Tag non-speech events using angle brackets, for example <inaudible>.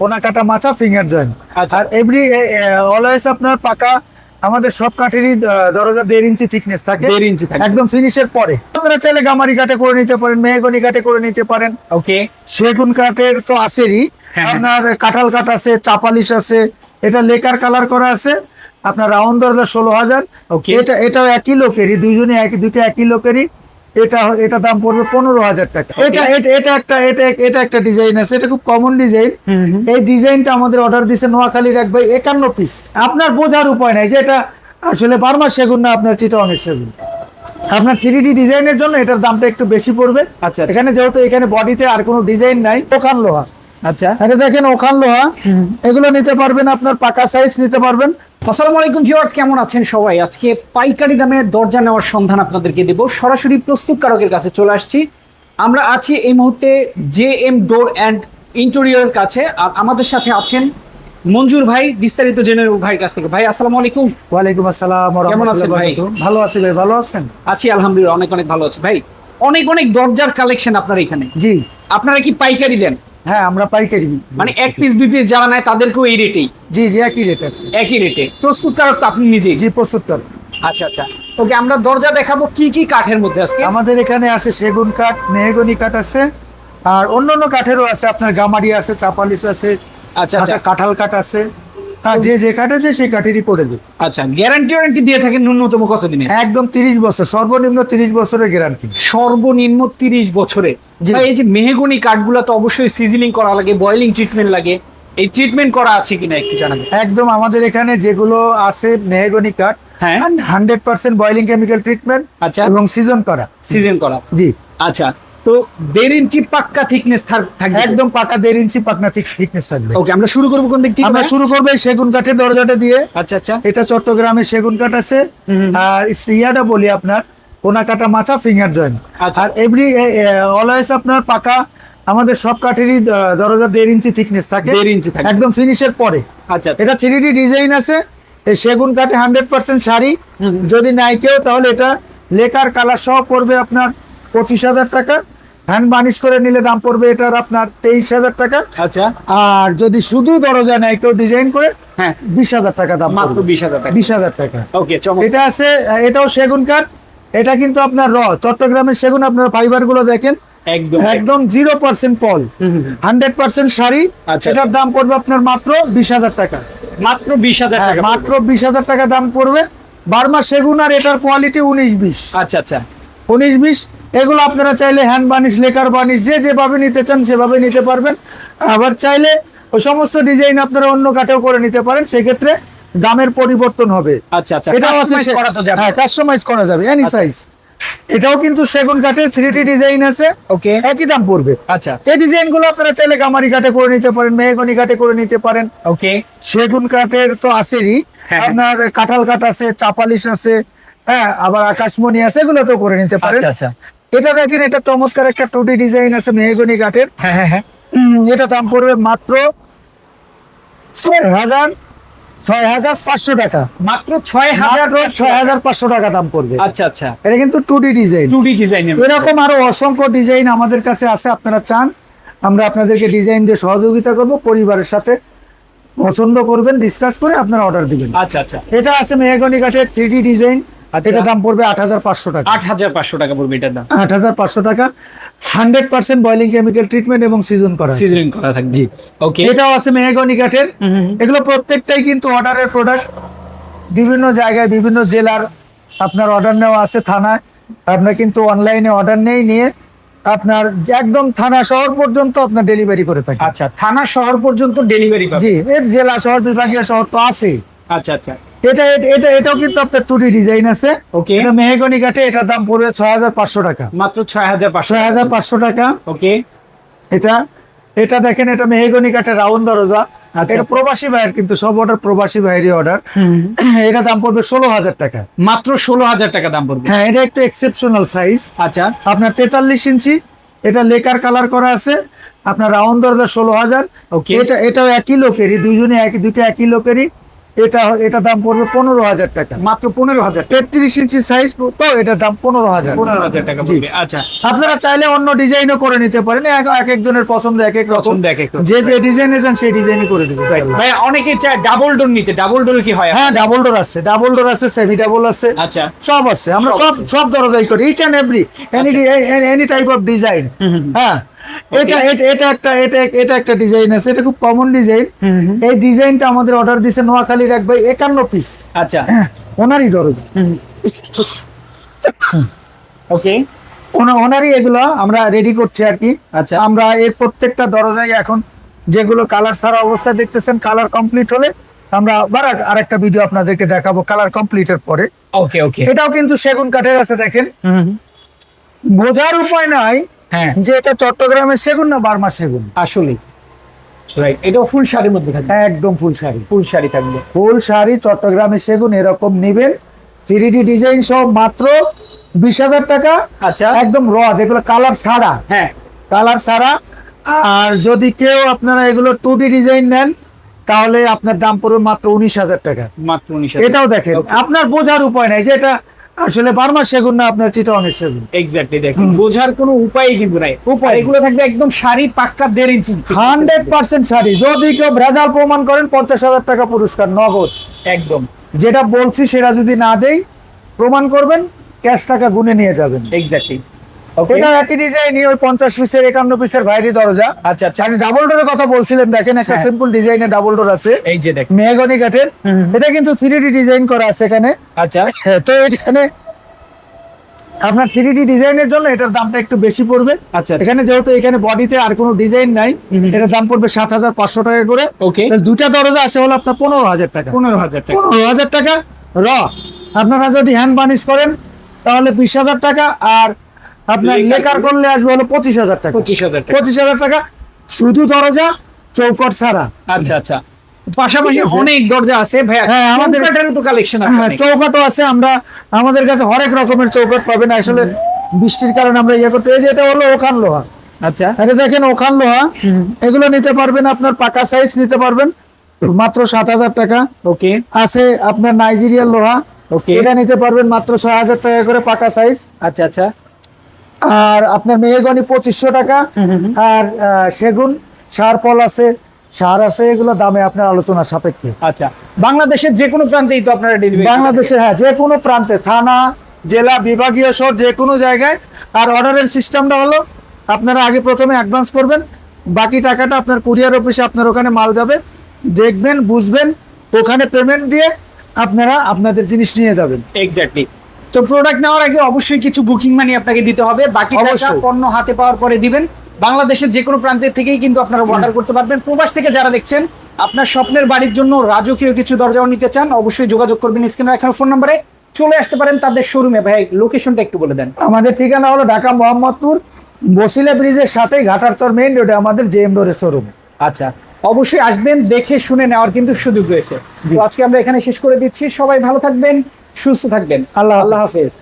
কোনা কাটা মাথা ফিঙ্গার জয়েন্ট আচ্ছা। আর এভরি অলওয়েজ আপনার পাকা আমাদের সব কাঠেরই দরজা দেড় ইঞ্চি থিকনেস থাকে। দেড় ইঞ্চি একদম ফিনিশের পরে। আপনারা চাইলে গামারি কাঠে করে নিতে পারেন মেহগনি কাঠে করে নিতে পারেন। ওকে সেগুন কাঠের তো আছেরই হ্যাঁ। আপনার কাঁঠাল কাঠ আছে চাপালিশ আছে এটা লেকার কালার করা আছে। আপনার রাউন্ড দরজা ষোলো হাজার. এটা এটাও একই লোকেরই দুইজনে একই দুইটা একই লোকেরই। এটা এটা দাম পড়বে পনেরো হাজার টাকা। এটা এটা একটা এটা এটা একটা ডিজাইন আছে এটা খুব কমন ডিজাইন এই ডিজাইনটা আমাদের অর্ডার দিছে নোয়াখালীর এক ভাই একান্ন পিস আপনার বোঝার উপায় নাই যে এটা আসলে বার্মা সেগুন না আপনার চিটাংয়ের সেগুন। আপনার থ্রি ডি ডিজাইনের জন্য এটার দামটা একটু বেশি পড়বে। আচ্ছা। এখানে যেহেতু এখানে বডিতে আর কোনো ডিজাইন নাই ওখান লোহা। আচ্ছা। এটা দেখেন ওখান লোহা। এগুলো নিতে পারবেন আপনার পাকা সাইজ নিতে পারবেন। আসসালামু আলাইকুম ভিউয়ার্স কেমন আছেন সবাই? আজকে পাইকারি দামে দরজা নেওয়ার সন্ধান আপনাদেরকে দেব। সরাসরি প্রস্তুতকারকের কাছে চলে আসছি। আমরা আছি এই মুহূর্তে জে এম ডোর অ্যান্ড ইন্টেরিয়রের কাছে আর আমাদের সাথে আছেন মঞ্জুর ভাই বিস্তারিত জেনে ভাইয়ের কাছ থেকে। ভাই আসসালামু আলাইকুম। ওয়ালাইকুম আসসালাম কেমন আছেন ভাই? ভালো আছি ভাই ভালো আছেন? আছি আলহামদুলিল্লাহ অনেক অনেক ভালো আছি। ভাই অনেক অনেক দরজার কালেকশন আপনার এখানে। জি। আপনারা কি পাইকারি দেন? হ্যাঁ আমরা পাইকারি মানে এক পিস দুই পিস যারা নেয় তাদেরকেও এই রেটেই জি জি একই রেটে একই রেটে প্রস্তুতকারক তো আপনি নিজেই? জি প্রস্তুত কর আচ্ছা আচ্ছা। ওকে আমরা দরজা দেখাবো কি কি কাঠের মধ্যে আজকে। আমাদের এখানে আছে সেগুন কাঠ মেহগনি কাঠ আছে আর অন্যান্য কাঠেরও আছে আপনার গামারি আছে চাপালিস আছে আচ্ছা আচ্ছা। কাঁঠাল কাঠ আছে। আর যে যে কাঠ আছে সেই কাঠেরই করে দেবে। আচ্ছা গ্যারান্টি ওয়ারেন্টি দিয়ে থাকেন ন্যূনতম কত দিনে একদম তিরিশ বছর সর্বনিম্ন তিরিশ বছরের গ্যারান্টি সর্বনিম্ন তিরিশ বছরে। এই যে মেহগনি কাঠগুলো তো অবশ্যই সিজনিং করা লাগে বয়েলিং ট্রিটমেন্ট লাগে। এই ট্রিটমেন্ট করা আছে কিনা একটু জানাবেন? একদম আমাদের এখানে যেগুলো আছে মেহগনি কাঠ হ্যাঁ। Hundred percent boiling chemical treatment আচ্ছা। এবং সিজন করা। সিজন করা। জি। আচ্ছা তো দেড় ইঞ্চি পাক্কা থিকনেস থাকবে। একদম পাকা দেড় ইঞ্চি পাকনা থিকনেস থাকবে। ওকে আমরা শুরু করব কোন দিক থেকে? আমরা শুরু করব সেগুন কাঠের দরজাটা দিয়ে। আচ্ছা আচ্ছা। এটা চট্টগ্রামে সেগুন কাঠ আছে। আর ইয়াটা বলি আপনার কোনা কাটা মাথা ফিঙ্গার জয়েন্ট আচ্ছা। আর এভরি অলওয়েজ আপনার পাকা আমাদের সব কাঠেরই দরজা দেড় ইঞ্চি থিকনেস থাকে। দেড় ইঞ্চি থাকে। একদম ফিনিশের পরে। আচ্ছা এটা থ্রি ডি ডিজাইন আছে। এই সেগুন কাঠে হান্ড্রেড পার্সেন্ট শাড়ি। যদি নাই কেউ তাহলে এটা লেকার কালার সহ পড়বে আপনার পঁচিশ হাজার টাকা। হ্যান্ড বানিশ করে নিলে দাম পড়বে এটার আপনার তেইশ হাজার টাকা। আচ্ছা। আর যদি শুধু দরজা নেয় কেউ ডিজাইন করে হ্যাঁ। বিশ হাজার টাকা দাম মাত্র বিশ হাজার টাকা। বিশ হাজার টাকা। ওকে এটা আছে এটাও সেগুন কাঠ। এটা কিন্তু আপনার র চট্টগ্রামের সেগুন আপনার ফাইবারগুলো দেখেন। একদম। জিরো পার্সেন্ট পল। হান্ড্রেড পার্সেন্ট শাড়ি। আচ্ছা। এটার দাম পড়বে আপনার মাত্র বিশ হাজার টাকা। মাত্র বিশ হাজার হ্যাঁ, টাকা মাত্র বিশ হাজার টাকা দাম পড়বে। বার্মা সেগুন আর এটার কোয়ালিটি উনিশ বিশ। আচ্ছা আচ্ছা। উনিশ বিশ এগুলো আপনারা চাইলে হ্যান্ড বানিশ লেকার বানিশ যে যেভাবে নিতে চান সেভাবে নিতে পারবেন। আবার চাইলে ওই সমস্ত ডিজাইন আপনারা অন্য কাঠেও করে নিতে পারেন সেক্ষেত্রে দামের পরিবর্তন হবে। আচ্ছা আচ্ছা এটাও আছে হ্যাঁ কাস্টমাইজ করা যাবে এনি সাইজ এটাও কিন্তু সেগুন কাঠের থ্রি ডিজাইন আছে। ওকে। একই দাম পড়বে। আচ্ছা। এই ডিজাইনগুলো আপনারা চাইলে গামারি কাঠে করে নিতে পারেন মেহগনি কাঠে করে নিতে পারেন। ওকে। সেগুন কাঠের তো আছেরই হ্যাঁ। আপনার কাঁঠাল কাঠ আছে চাপালিশ আছে হ্যাঁ আবার আকাশমণি আছে এগুলো তো করে নিতে পারেন। আচ্ছা, আচ্ছা। এটা দেখেন এটা চমৎকার একটা টুটি ডিজাইন আছে মেহগনি কাঠের হ্যাঁ হ্যাঁ হ্যাঁ। এটা দাম পড়বে মাত্র ছয় হাজার ছয় হাজার পাঁচশো টাকা। মাত্র ছয় হাজার ছয় হাজার পাঁচশো টাকা দাম পড়বে। আচ্ছা আচ্ছা। এটা কিন্তু টুটি ডিজাইন টু ডি ডিজাইনের এরকম আরও অসংখ্য ডিজাইন আমাদের কাছে আছে আপনারা চান। আমরা আপনাদেরকে ডিজাইন দিয়ে সহযোগিতা করব পরিবারের সাথে পছন্দ করবেন ডিসকাস করে আপনারা অর্ডার দিবেন। আচ্ছা আচ্ছা। এটা আছে মেহগনি কাঠের থ্রি ডিজাইন। এটা দাম পড়বে আট হাজার পাঁচশো টাকা। আট হাজার পাঁচশো টাকা পড়বে এটার দাম। আট হাজার পাঁচশো টাকা। Hundred percent boiling chemical treatment এবং সিজন করা। সিজনিং করা থাকবে। ওকে এটাও আছে মেহগনি কাঠের। এগুলো প্রত্যেকটাই কিন্তু অর্ডারের প্রোডাক্ট বিভিন্ন জায়গায় বিভিন্ন জেলার আপনার অর্ডার নেওয়া আছে থানায়। আপনার কিন্তু অনলাইনে অর্ডার নেই নিয়ে আপনার একদম থানা শহর পর্যন্ত আপনার ডেলিভারি করে থাকে। আচ্ছা থানা শহর পর্যন্ত ডেলিভারি জি এর জেলা শহর বিভাগীয় শহর তো আছে আচ্ছা আচ্ছা। এটা এটা- এটা এটাও কিন্তু আপনার টুটি ডিজাইন আছে। ওকে এটা মেহগনি কাঠে এটার দাম পড়বে ছয় হাজার পাঁচশো টাকা। মাত্র ছয় হাজার ছয় হাজার পাঁচশো টাকা। ওকে এটা এটা দেখেন এটা মেহগনি কাঠের রাউন্ড দরজা। আচ্ছা, এটা প্রবাসী ভাইয়ের কিন্তু সব অর্ডার প্রবাসী ভাইয়েরই অর্ডার <clears throat> এটা দাম পড়বে ষোলো হাজার টাকা। মাত্র ষোলো হাজার টাকা দাম পড়বে। হ্যাঁ এটা একটু এক্সেপশনাল সাইজ আচ্ছা। আপনার তেতাল্লিশ ইঞ্চি এটা লেকার কালার করা আছে। আপনার রাউন্ড দরজা ষোলো হাজার. এটা এটাও একই লোকেরই দুইজনে একই দুইটা একই লোকেরই। এটা এটা দাম পড়বে পনেরো হাজার টাকা। মাত্র পনেরো হাজার তেত্রিশ ইঞ্চি সাইজ তো এটার দাম পনেরো হাজার। পনেরো হাজার টাকা আচ্ছা। আপনারা চাইলে অন্য ডিজাইনও করে নিতে পারেন এক এক একজনের পছন্দ এক এক রকম। যে যে ডিজাইনে চান সেই ডিজাইনই করে দেবে ভাই অনেকে চায় ডাবল ডোর নিতে। ডাবল ডোর কি হয় হ্যাঁ ডাবল ডোর আছে। ডাবল ডোর আছে সেমি ডাবল আছে। আচ্ছা। সব আছে। আমরা সব সব সব দরজাই করি each and every any any type of design হ্যাঁ। এটা এটা- এটা একটা এটা এটা একটা ডিজাইন আছে এটা খুব কমন ডিজাইন এই ডিজাইনটা আমাদের অর্ডার দিছে নোয়াখালীর এক ভাই একান্ন পিস আচ্ছা। ওনারই দরজা। ওকে ওনা- ওনারই এগুলো আমরা রেডি করছি আর কি। আচ্ছা। আমরা এর প্রত্যেকটা দরজায় এখন যেগুলো কালার ছাড়া অবস্থায় দেখতেছেন কালার কমপ্লিট হলে আমরা আবার আরেকটা ভিডিও আপনাদেরকে দেখাবো কালার কমপ্লিটের পরে। ওকে ওকে এটাও কিন্তু সেগুন কাঠের আছে দেখেন। বোঝার উপায় নাই হ্যাঁ। যে এটা চট্টগ্রামের সেগুন না বার্মা সেগুন? আসলে রাইট এটাও ফুল শাড়ির মধ্যে থাকবে? একদম ফুল শাড়ি। ফুল শাড়ি থাকবে। ফুল শাড়ি চট্টগ্রামের সেগুন এরকম নিবেন। থ্রি ডিজাইন সহ মাত্র বিশ হাজার টাকা। আচ্ছা। একদম র যেগুলো কালার ছাড়া। হ্যাঁ। কালার ছাড়া। আর যদি কেউ আপনারা এগুলো টু ডি ডিজাইন নেন তাহলে আপনার দাম পড়বে মাত্র উনিশ হাজার টাকা। মাত্র উনিশ এটাও দেখেন। আপনার বোঝার উপায় নাই যে এটা আসলে বার্মা সেগুন না আপনার চিটানের সেগুন। এক্স্যাক্টলি দেখুন বোঝার কোনো উপায় কিন্তু নাই। উপায় এগুলো থাকবে একদম শাড়ি পাক্কা দেড় ইঞ্চি হান্ড্রেড পার্সেন্ট শাড়ি। যদি কেউ ভেজাল প্রমাণ করেন পঞ্চাশ হাজার টাকা পুরস্কার নগদ। একদম। যেটা বলছি সেটা যদি না দেই প্রমাণ করবেন ক্যাশ টাকা গুনে নিয়ে যাবেন। এক্স্যাক্টলি এটা একই ডিজাইনই ওই পঞ্চাশ পিসের একান্ন পিসের বাইরে দরজা। আচ্ছা আচ্ছা। আপনি ডাবল ডোরের কথা বলছিলেন দেখেন একটা হ্যাঁ। সিম্পল ডিজাইনের ডাবল ডোর আছে। এই যে দেখ মেহগনি কাঠের। এটা কিন্তু থ্রি ডি ডিজাইন করা আছে এখানে। আচ্ছা। হ্যাঁ, তো এখানে আপনার থ্রি ডি ডিজাইনের জন্য এটার দামটা একটু বেশি পড়বে। আচ্ছা এখানে যেহেতু এখানে বডিতে আর কোনো ডিজাইন নাই এটার দাম পড়বে সাত হাজার পাঁচশো টাকা করে। ওকে দুটা দরজা আসে হলো আপনার পনেরো হাজার টাকা। পনেরো হাজার টাকা। পনেরো হাজার টাকা। র আপনারা যদি হ্যান্ড বানিশ করেন তাহলে বিশ হাজার টাকা আর আপনার লেকার করলে আসবে হলো পঁচিশ হাজার টাকা। পঁচিশ হাজার টাকা। পঁচিশ হাজার টাকা শুধু দরজা চৌকট ছাড়া। আচ্ছা আচ্ছা। পাশাপাশি অনেক দরজা আছে হ্যাঁ, আমাদের- তো কালেকশন আছে হ্যাঁ চৌকাটও আছে। আমরা আমাদের কাছে হরেক রকমের চৌকাট পাবেন। আসলে বৃষ্টির কারণে আমরা ইয়ে করতে এই যে এটা হলো ওখান লোহা। আচ্ছা। এটা দেখেন ওখান লোহা। এগুলো নিতে পারবেন আপনার পাকা সাইজ নিতে পারবেন। মাত্র সাত হাজার টাকা। ওকে। আছে আপনার নাইজেরিয়ার লোহা। ওকে। এটা নিতে পারবেন মাত্র ছয় হাজার টাকা করে পাকা সাইজ আচ্ছা আচ্ছা। আর আপনার মেহগনি পঁচিশশো টাকা। আর সেগুন সার ফল আছে সার আছে এগুলো দামে আপনার আলোচনা সাপেক্ষে। আচ্ছা বাংলাদেশের যে কোনো প্রান্তেই তো আপনারা ডেলিভারি বাংলাদেশের হ্যাঁ যে কোনো প্রান্তে থানা জেলা বিভাগীয় সহ যে কোনো জায়গায়। আর অর্ডারের সিস্টেমটা হলো আপনারা আগে প্রথমে অ্যাডভান্স করবেন বাকি টাকাটা আপনার কুরিয়ার অফিসে আপনার ওখানে মাল যাবে। দেখবেন বুঝবেন ওখানে পেমেন্ট দিয়ে আপনারা আপনাদের জিনিস নিয়ে যাবেন। এক্স্যাক্টলি তো প্রোডাক্ট নেওয়ার আগে অবশ্যই কিছু বুকিং মানি আপনাকে দিতে হবে। বাকি টাকা পণ্য হাতে পাওয়ার পরে দিবেন। বাংলাদেশের যে কোনো প্রান্তের থেকেই কিন্তু আপনারা অর্ডার করতে পারবেন। প্রবাস থেকে যারা দেখছেন আপনার স্বপ্নের বাড়ির জন্য রাজকীয় কিছু দরজাও নিতে চান অবশ্যই যোগাযোগ করবেন স্ক্রিনে রাখার ফোন নম্বরে চলে আসতে পারেন তাদের শোরুমে ভাই লোকেশনটা একটু বলে দেন। আমাদের ঠিকানা হলো ঢাকা মোহাম্মদপুর বসিলা ব্রিজের সাথেই ঘাটারচর মেইন রোডে আমাদের জেএম ডোরের শোরুম আচ্ছা অবশ্যই আসবেন দেখে শুনে নেওয়ার কিন্তু সুযোগ রয়েছে। আজকে আমরা এখানে শেষ করে দিচ্ছি। সবাই ভালো থাকবেন। সুস্থ থাকবেন। আল্লাহ আল্লাহ হাফেজ।